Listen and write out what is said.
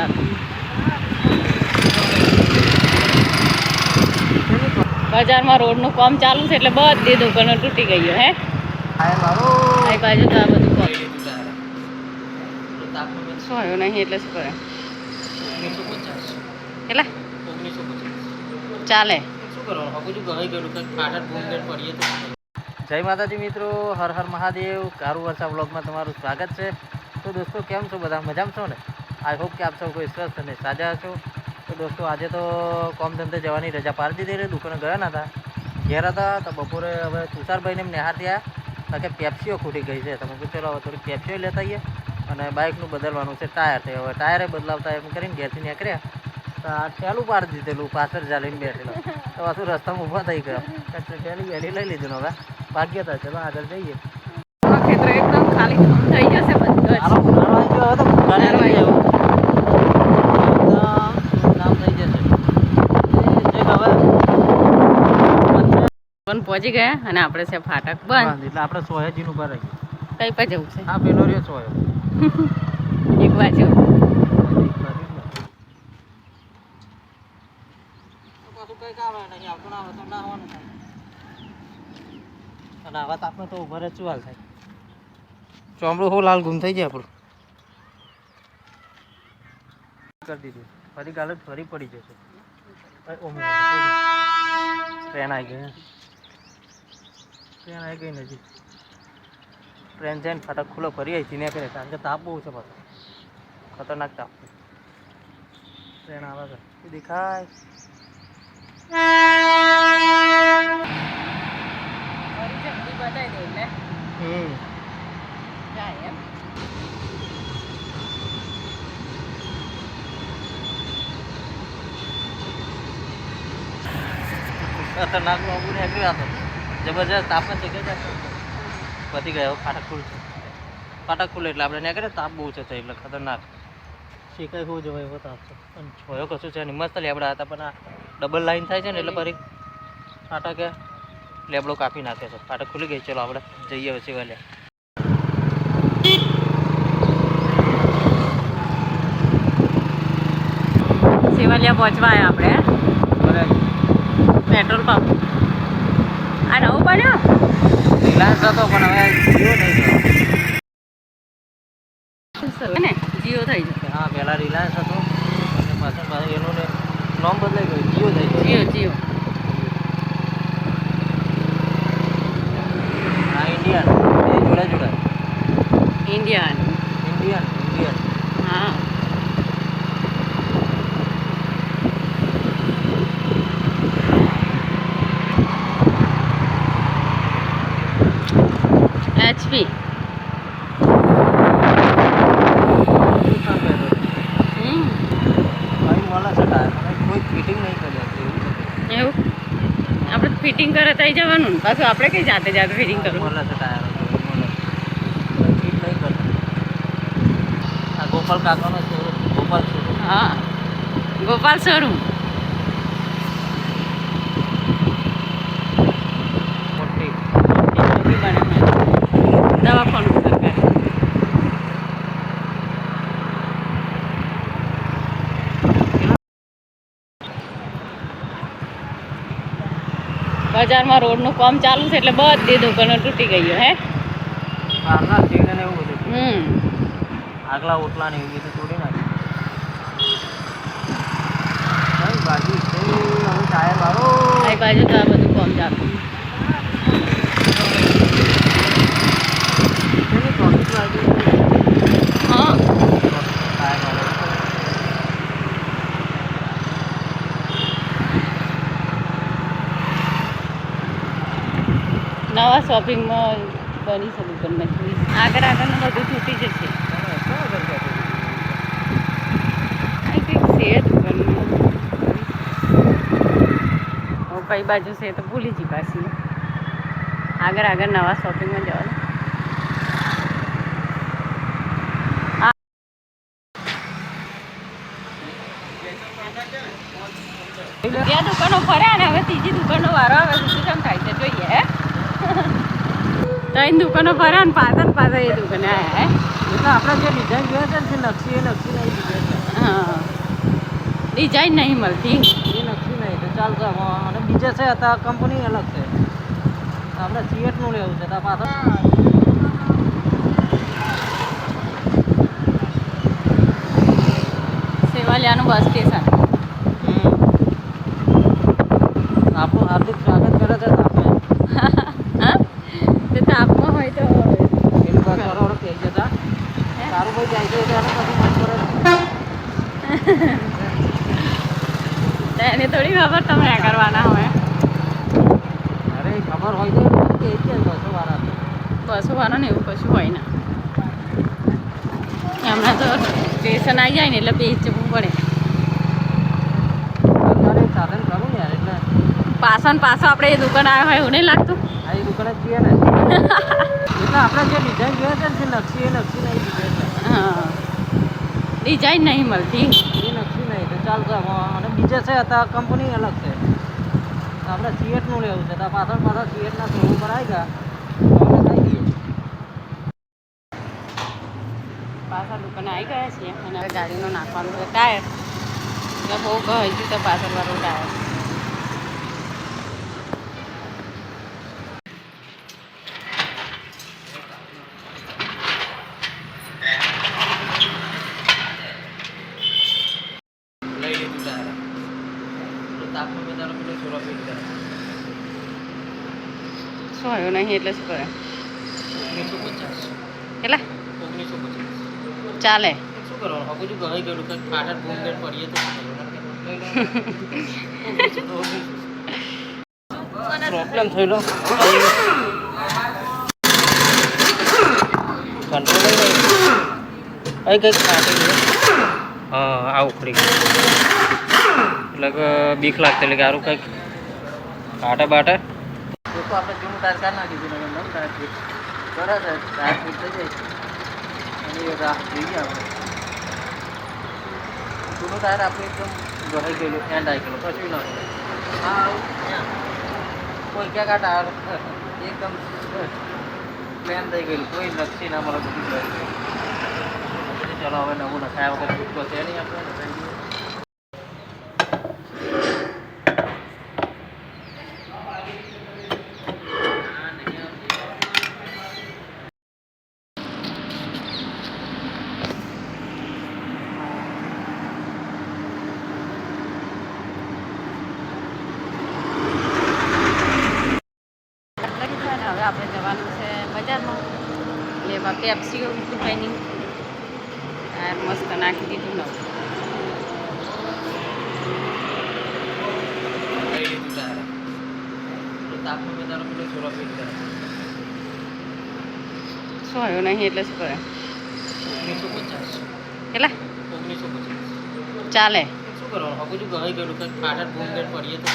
ચાલુ બજારમાં રોડનું કામ ચાલુ છે એટલે બધી દુકાનો તૂટી ગયું હે? આ બાજુ તો આ બધું શું આવ્યું નહીં એટલે શું કરે? કેટલા ચાલે. જય માતાજી મિત્રો, હર હર મહાદેવ. કારુ વર્ષા બ્લોગમાં તમારું સ્વાગત છે. તો દોસ્તો, કેમ છો બધા? મજામાં છો ને? આઈ હોપ કે આપ સૌ કોઈ સ્વસ્થ અને સાજા હશો. તો દોસ્તો આજે તો કોમ ધંધે જવાની રજા પાડી દીધી એટલે દુકાને ગયા નતા ઘેર હતા તો બપોરે હવે તુષારભાઈને એમ થયા. કારણ કે પેપ્સીઓ ખૂટી ગઈ છે. તમે કીધું ચલો હવે થોડી પેપ્સીઓ લેતા આવીએ અને બાઇકનું બદલવાનું છે ટાયર છે હવે ટાયરે બદલાવતા એમ કરીને ઘેરથી નીકળ્યા. તો આ ઠેલું પાડી દીધેલું પાછળ ચાલીને બેઠેલો. તો પાછું રસ્તામાં ઊભા થઈ ગયો. ઠેલી વેલી લઈ લીધું હવે. ભાગ્ય હતા ચલો આગળ જઈએ. ખેતર એકદમ ખાલી થઈ જશે બધું જ. આનો ઉનાળો આવી ગયો હવે તો ભૂકાને આવી ગયો. એકદમ નામ થઈ જશે એ જે હવે પણ પહોંચી ગયા અને આપણે છે ફાટક બંધ. એટલે આપણે સોયાજીન ઉપર રહીએ કઈ પર જવું છે? આ પેલો રહ્યો સોયો. એક બાજુ. ચોમડું હું લાલ ગુમ થઈ જાય આપણું? કરી દીધું. ફરી ગાલત ફરી પડી જશે. ટ્રેન આવી ગઈ. ટ્રેન આવી ગઈ નજીક ટ્રેન જઈને ફટાક ખુલ્લો ફરી આવી ધીને કરે કારણ કે તાપ બહુ છે પાછો. ખતરનાક તાપ છે. ટ્રેન આવે છે. દેખાય. હમ. જાય એમ ખતરનાક બાબુ ને એકલી હતો જબરજસ્ત તાપમાં છે કે પતી ગયો ફાટક ખુલશે ફાટક ખુલે એટલે આપણે નીકળે તાપ બહુ છે એટલે ખતરનાક. શીખાય હોવું જવાય એવો તાપ છે. પણ છોયો કશું છે નહીં મસ્ત લેબડા હતા પણ આ ડબલ લાઈન થાય છે ને એટલે ફરી ફાટકે લેબડો કાપી નાખે છે. ફાટક ખુલી ગઈ ચલો આપણે જઈએ પછી વહેલે સેવાલિયા પહોંચવા આવ્યા આપણે. Petrol pump. આ નવું બન્યો રિલાયન્સ હતો પણ હવે જીઓ થઈ ગયો ને જીઓ થઈ જશે. હા પહેલાં રિલાયન્સ હતો અને પાછળ પાછળ એનું નામ બદલાઈ ગયું જીઓ થઈ ગયું. જીઓ જીઓ ઇન્ડિયન જોડા જોડે જોડે ઇન્ડિયન ઇન્ડિયન ઇન્ડિયન હા કરે એવું એવું? આપણે ફિટિંગ કરે તઈ જવાનું ને. પાછું આપણે કઈ જાતે જાતે ફિટિંગ કરવું? ગોપાલ કાકાનો શોરૂમ ગોપાલ શોરૂમ. હા. ગોપાલ શોરૂમ. બજારમાં રોડનું કામ ચાલુ છે એટલે બધી દુકાનો તૂટી ગઈ હે? બહારના શેડ ને એવું બધું હમ. આગલા ઓટલા ને એવું બધું તોડી નાખ્યું હવે ટાયર બાજુ તો આ બધું કામ ચાલુ એની ચોથી બાજુ હા ટાયર વાળો નવા શોપિંગમાં બની છે બંને આગળ આગળનું બધું તૂટી જશે. છે દુકાનમાં. કઈ બાજુ છે તો ભૂલી જી પાછી. આગળ આગળ નવા શોપિંગમાં જવાનું. બે દુકાનો ફર્યા ને હવે ત્રીજી દુકાનનો વારો આવે શું કેમ થાય છે? જોઈએ ત્રણ દુકાનો ભર્યા ને પાછળ પાછળ એ દુકાને આવ્યા હે? તો આપણે જે ડિઝાઇન જોઈએ છે ને નકશી એ નકશી નહીં હા. ડિઝાઇન નહીં મળતી. એ નકશી નહીં તો ચાલ આમાં. અને બીજે છે તો કંપની અલગ છે. આપણે સિએટનું લેવું છે તો પાછળ. સેવાલિયાનું બસ સ્ટેશન આપણું હાર્દિક સ્વાગત કરે છે આપણે હા તે તાપમાં હોય તો પેલું બસ વાળો કહી જતા સારું ભાઈ જાય છે એટલે એને કશું મન કરે તો એને થોડી ખબર તમે કરવાના હોય. અરે ખબર હોય તો બસો વાળા બસો વાળા ને એવું કશું હોય ને. હમણાં તો સ્ટેશન આવી જાય ને એટલે બેચવું પડે. પાછો ને પાછો આપણે એ દુકાન આવ્યા હોય એવું નહીં લાગતું? આ એ દુકાન જ ને. એટલે આપણે જે ડિઝાઇન જોઈએ છે ને નકશી એ નકશી નહીં હા. ડિઝાઇન નહીં મળતી. ચાલશે. અને બીજે છે તો કંપની અલગ છે. આપણે સીએટનું લેવું છે. તો પાછળ પાછળ સીએટના શોરૂમ પર આવી ગયા. પાછળ દુકાને આવી ગયા છીએ. અને હવે ગાડીનું નાખવાનું છે, ટાયર. એટલે બહુ ગયું તો પાછળ વાળું ટાયર લઈ લીધું ટાયર તો તાપનું બધાનો પેલો સોળો ફીટ કરે શું આવ્યું નહીં એટલે શું કરે? કેટલા ચાલે. પ્રોબ્લેમ થયેલો. કંટ્રોલ અહીં કંઈક ફાટી ગયું હા આ ઉખડી ગયું. એટલે કે બીક લાગતી એટલે કે આરું કંઈક ફાટે બાટે. લોકો આપણે જૂનું ટાયર કાઢ નાખી દીધું નવું ટાયર ફિટ બરાબર ટાયર થઈ જાય. એની રાહ જોઈએ આપણે જૂનું ટાયર આપણે એકદમ ગહાઈ ગયેલું એન્ડ આવી ગયેલું. કશું ના થાય હા. કોઈ ક્યાં કાંટા એકદમ પ્લેન થઈ ગયેલું. કોઈ નકશી ના મળે, બધું ચલો, હવે નવું નખાયા વગર છૂટકો છે નહીં આપણે નખાઈ દઈએ લગી જાય ને હવે આપણે જવાનું છે બજારમાં લેવા પેપ્સીઓ દુકાની આ મસ્ત નાખી દીધું નવું આવ્યું નહીં એટલે શું કરે? કેટલા ચાલે. શું કરવાનું હજુ ગઈ ગયેલું કંઈક ફાટક બૂમ ગેટ પડીએ તો